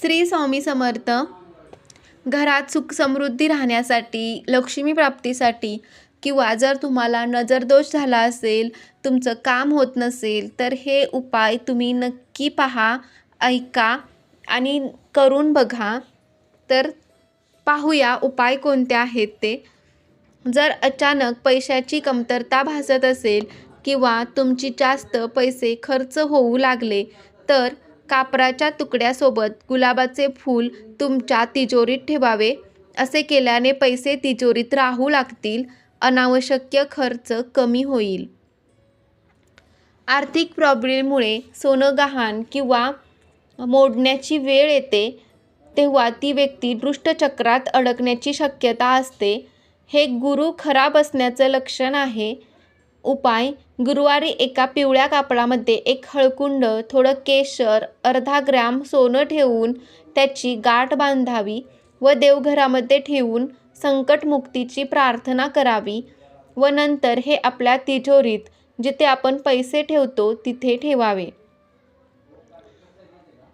श्री स्वामी समर्थ घरात सुख समृद्धी राहण्यासाठी लक्ष्मी प्राप्तीसाठी किंवा जर तुम्हाला नजरदोष झाला असेल तुमचं काम होत नसेल तर हे उपाय तुम्ही नक्की पहा ऐका आणि करून बघा. तर पाहूया उपाय कोणते आहेत ते. जर अचानक पैशाची कमतरता भासत असेल किंवा तुमची जास्त पैसे खर्च होऊ लागले तर कापराच्या तुकड्यासोबत गुलाबाचे फूल तुमच्या तिजोरीत ठेवावे. असे केल्याने पैसे तिजोरीत राहू लागतील. अनावश्यक खर्च कमी होईल. आर्थिक प्रॉब्लेममुळे सोनं गहाण किंवा मोडण्याची वेळ येते तेव्हा ती व्यक्ती दृष्टचक्रात अडकण्याची शक्यता असते. हे गुरु खराब असण्याचं लक्षण आहे. उपाय. गुरुवारी एका पिवळ्या कापडामध्ये एक हळकुंड थोडं केशर अर्धा ग्रॅम सोनं ठेवून त्याची गाठ बांधावी व देवघरामध्ये ठेवून संकटमुक्तीची प्रार्थना करावी व नंतर हे आपल्या तिजोरीत जिथे आपण पैसे ठेवतो तिथे ठेवावे.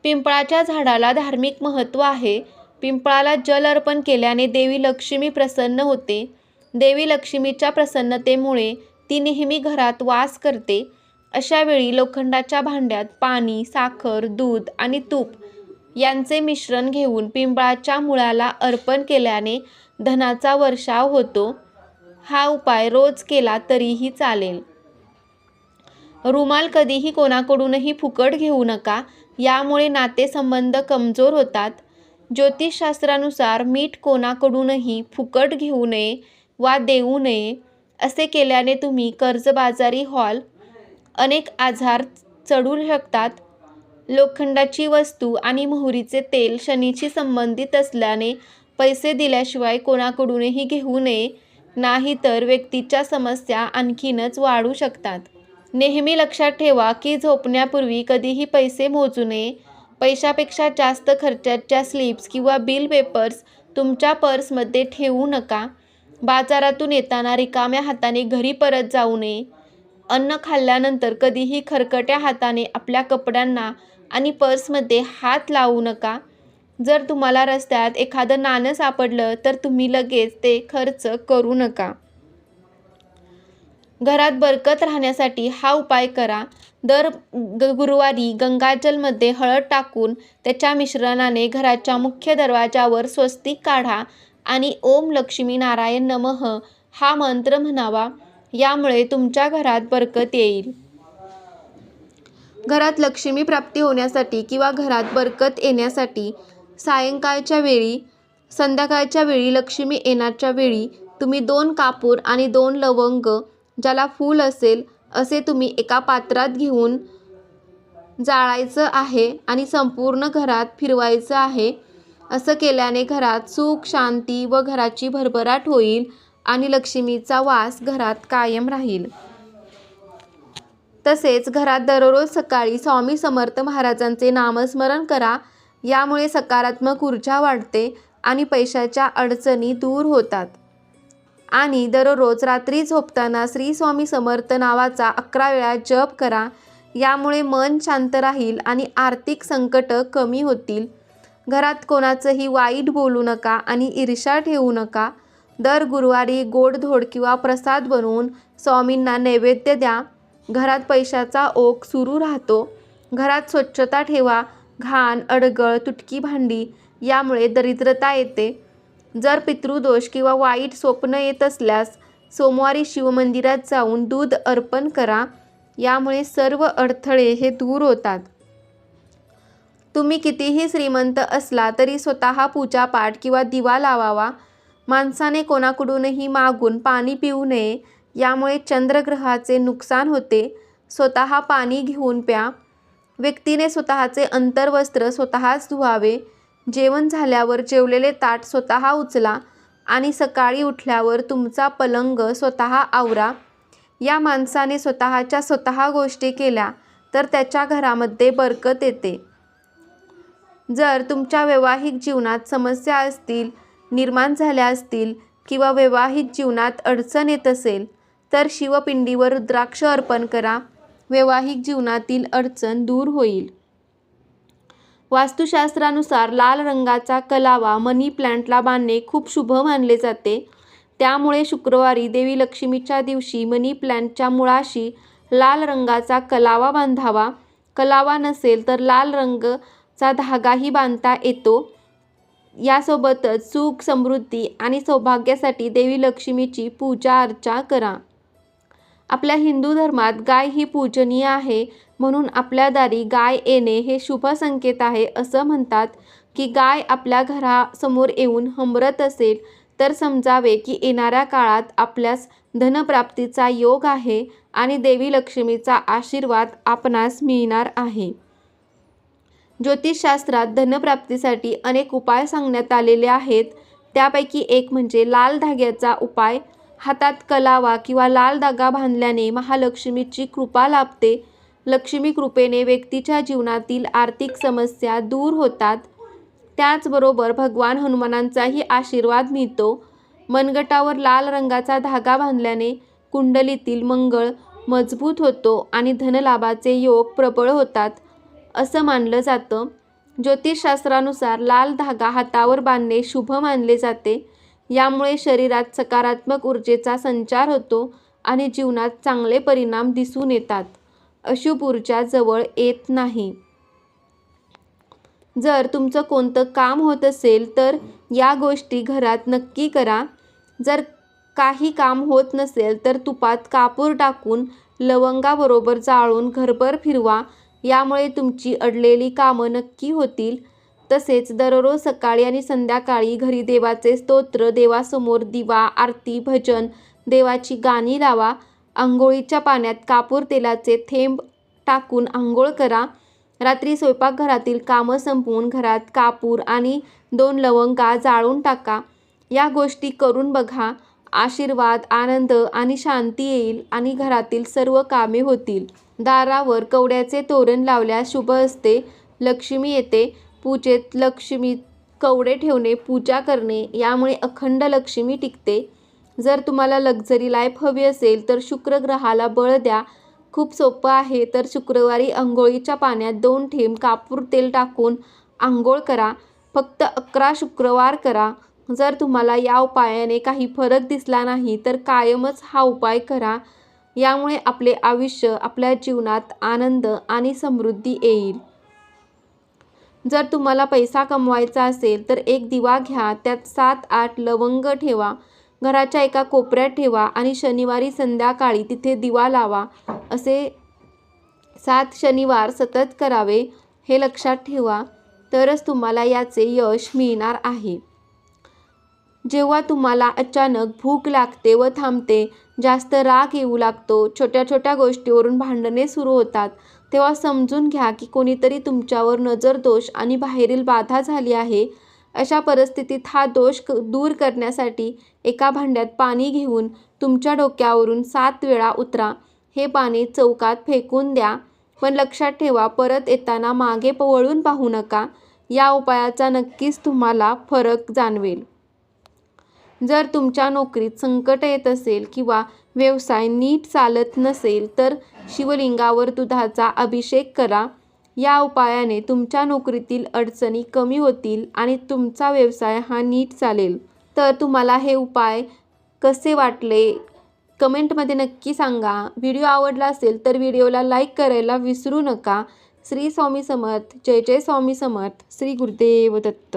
पिंपळाच्या झाडाला धार्मिक महत्त्व आहे. पिंपळाला जल अर्पण केल्याने देवी लक्ष्मी प्रसन्न होते. देवी लक्ष्मीच्या प्रसन्नतेमुळे ती नेहमी घरात वास करते. अशावेळी लोखंडाच्या भांड्यात पाणी साखर दूध आणि तूप यांचे मिश्रण घेऊन पिंपळाच्या मुळाला अर्पण केल्याने धनाचा वर्षाव होतो. हा उपाय रोज केला तरीही चालेल. रुमाल कधीही कोणाकडूनही फुकट घेऊ नका यामुळे नातेसंबंध कमजोर होतात. ज्योतिषशास्त्रानुसार मीठ कोणाकडूनही फुकट घेऊ नये वा देऊ नये असे केल्याने तुम्ही कर्जबाजारी हॉल अनेक आजार चढू शकतात. लोखंडाची वस्तू आणि मोहरीचे तेल शनीशी संबंधित असल्याने पैसे दिल्याशिवाय कोणाकडूनही घेऊ नये नाहीतर व्यक्तीच्या समस्या आणखीनच वाढू शकतात. नेहमी लक्षात ठेवा की झोपण्यापूर्वी कधीही पैसे मोजू नये. पैशापेक्षा जास्त खर्चाच्या स्लिप्स किंवा बिल पेपर्स तुमच्या पर्समध्ये ठेवू नका. बाजारातून येताना रिकाम्या हाताने घरी परत जाऊ नये. अन्न खाल्ल्यानंतर कधीही खरकट्या हाताने आपल्या कपड्यांना आणि पर्समध्ये हात लावू नका. जर तुम्हाला रस्त्यात एखादं नाणं सापडलं तर तुम्ही लगेच ते खर्च करू नका. घरात बरकत राहण्यासाठी हा उपाय करा. दर ग गुरुवारी गंगाजलमध्ये हळद टाकून त्याच्या मिश्रणाने घराच्या मुख्य दरवाजावर स्वस्तिक काढा. आणि ओम लक्ष्मी नारायण नमः हा मंत्र म्हणावा. यामुळे तुमच्या घरात बरकत येईल. घरात लक्ष्मी प्राप्ती होण्यासाठी किंवा घरात बरकत येण्यासाठी सायंकाळच्या वेळी संध्याकाळच्या वेळी लक्ष्मी येण्याच्या वेळी तुम्ही दोन कापूर आणि दोन लवंग ज्याला फूल असेल असे तुम्ही एका पात्रात घेऊन जाळायचं आहे आणि संपूर्ण घरात फिरवायचं आहे. असं केल्याने घरात सुख शांती व घराची भरभराट होईल आणि लक्ष्मीचा वास घरात कायम राहील. तसेच घरात दररोज सकाळी स्वामी समर्थ महाराजांचे नामस्मरण करा. यामुळे सकारात्मक ऊर्जा वाढते आणि पैशाच्या अडचणी दूर होतात. आणि दररोज रात्री झोपताना श्री स्वामी समर्थ नावाचा अकरा वेळा जप करा. यामुळे मन शांत राहील आणि आर्थिक संकट कमी होतील. घरात कोणाचंही वाईट बोलू नका आणि ईर्ष्या ठेवू नका. दर गुरुवारी गोडधोड किंवा प्रसाद बनवून स्वामींना नैवेद्य द्या. घरात पैशाचा ओघ सुरू राहतो. घरात स्वच्छता ठेवा. घाण अडगळ तुटकी भांडी यामुळे दरिद्रता येते. जर पितृदोष किंवा वाईट स्वप्न येत असल्यास सोमवारी शिवमंदिरात जाऊन दूध अर्पण करा. यामुळे सर्व अडथळे हे दूर होतात. तुम्ही कितीही श्रीमंत असला तरी स्वतः पूजापाठ किंवा दिवा लावावा. माणसाने कोणाकडूनही मागून पाणी पिऊ नये यामुळे चंद्रग्रहाचे नुकसान होते. स्वतः पाणी घेऊन प्या. व्यक्तीने स्वतःचे अंतर्वस्त्र स्वतःच धुवावे. जेवण झाल्यावर जेवलेले ताट स्वतः उचला आणि सकाळी उठल्यावर तुमचा पलंग स्वतः आवरा. या माणसाने स्वतःच्या स्वतः गोष्टी केल्या तर त्याच्या घरामध्ये बरकत येते. जर तुमच्या वैवाहिक जीवनात समस्या असतील निर्माण झाल्या असतील किंवा वैवाहिक जीवनात अडचण येत असेल तर शिवपिंडीवर रुद्राक्ष अर्पण करा. वैवाहिक जीवनातील अडचण दूर होईल. वास्तुशास्त्रानुसार लाल रंगाचा कलावा मनी प्लांटला बांधणे खूप शुभ मानले जाते. त्यामुळे शुक्रवारी देवी लक्ष्मीच्या दिवशी मनी प्लांटच्या मुळाशी लाल रंगाचा कलावा बांधावा. कलावा नसेल तर लाल रंग चा धागाही बांधता येतो. यासोबतच सुख समृद्धी आणि सौभाग्यासाठी देवी लक्ष्मीची पूजा अर्चा करा. आपल्या हिंदू धर्मात गाय ही पूजनीय आहे म्हणून आपल्या दारी गाय येणे हे शुभ संकेत आहे असं म्हणतात की गाय आपल्या घरासमोर येऊन हंबरत असेल तर समजावे की येणाऱ्या काळात आपल्यास धनप्राप्तीचा योग आहे आणि देवी लक्ष्मीचा आशीर्वाद आपणास मिळणार आहे. ज्योतिषशास्त्रात धनप्राप्तीसाठी अनेक उपाय सांगण्यात आलेले आहेत. त्यापैकी एक म्हणजे लाल धाग्याचा उपाय. हातात कलावा किंवा लाल धागा बांधल्याने महालक्ष्मीची कृपा लाभते. लक्ष्मी कृपेने व्यक्तीच्या जीवनातील आर्थिक समस्या दूर होतात. त्याचबरोबर भगवान हनुमानांचाही आशीर्वाद मिळतो. मनगटावर लाल रंगाचा धागा बांधल्याने कुंडलीतील मंगळ मजबूत होतो आणि धनलाभाचे योग प्रबळ होतात. असं मानलं जातं. ज्योतिषशास्त्रानुसार लाल धागा हातावर बांधणे शुभ मानले जाते. यामुळे शरीरात सकारात्मक ऊर्जेचा संचार होतो आणि जीवनात चांगले परिणाम दिसून येतात. अशुभ ऊर्जा जवळ येत नाही. जर तुमचं कोणतं काम होत असेल तर या गोष्टी घरात नक्की करा. जर काही काम होत नसेल तर तुपात कापूर टाकून लवंगाबरोबर जाळून घरभर फिरवा. यामुळे तुमची अडलेली कामं नक्की होतील. तसेच दररोज सकाळी आणि संध्याकाळी घरी देवाचे स्तोत्र देवासमोर दिवा आरती भजन देवाची गाणी लावा. आंघोळीच्या पाण्यात कापूर तेलाचे थेंब टाकून आंघोळ करा. रात्री स्वयंपाकघरातील कामं संपवून घरात कापूर आणि दोन लवंगा जाळून टाका. या गोष्टी करून बघा. आशीर्वाद आनंद आणि शांती येईल आणि घरातील सर्व कामे होतील. दारावर कवड्याचे तोरण लावल्यास शुभ असते. लक्ष्मी येते. पूजेत लक्ष्मी कवडे ठेवणे पूजा करणे यामुळे अखंड लक्ष्मी टिकते. जर तुम्हाला लक्झरी लाईफ हवी असेल तर शुक्र ग्रहाला बळ द्या. खूप सोपं आहे तर शुक्रवारी आंघोळीच्या पाण्यात दोन थेंब कापूर तेल टाकून आंघोळ करा. फक्त अकरा शुक्रवार करा. जर तुम्हाला या उपायाने काही फरक दिसला नाही तर कायमच हा उपाय करा. यामुळे आपले आयुष्य आपल्या जीवनात आनंद आणि समृद्धी येईल. जर तुम्हाला पैसा कमवायचा असेल तर एक दिवा घ्या. त्यात सात आठ लवंग ठेवा. घराच्या एका कोपऱ्यात ठेवा आणि शनिवारी संध्याकाळी तिथे दिवा लावा. असे सात शनिवार सतत करावे हे लक्षात ठेवा. तरच तुम्हाला याचे यश मिळणार आहे. जेव्हा तुम्हाला अचानक भूक लागते व थांबते जास्त राग येऊ लागतो छोट्या छोट्या गोष्टीवरून भांडणे सुरू होतात तेव्हा समजून घ्या की कोणीतरी तुमच्यावर नजरदोष आणि बाहेरील बाधा झाली आहे. अशा परिस्थितीत हा दोष क दूर करण्यासाठी एका भांड्यात पाणी घेऊन तुमच्या डोक्यावरून सात वेळा उतरा. हे पाणी चौकात फेकून द्या पण लक्षात ठेवा परत येताना मागे वळून पाहू नका. या उपायाचा नक्कीच तुम्हाला फरक जाणवेल. जर तुमच्या नोकरीत संकट येत असेल किंवा व्यवसाय नीट चालत नसेल तर शिवलिंगावर दुधाचा अभिषेक करा. या उपायाने तुमच्या नोकरीतील अडचणी कमी होतील आणि तुमचा व्यवसाय हा नीट चालेल. तर तुम्हाला हे उपाय कसे वाटले? कमेंटमध्ये नक्की सांगा. व्हिडिओ आवडला असेल तर व्हिडिओला लाईक करायला विसरू नका. श्री स्वामी समर्थ. जय जय स्वामी समर्थ. श्री गुरुदेव दत्त.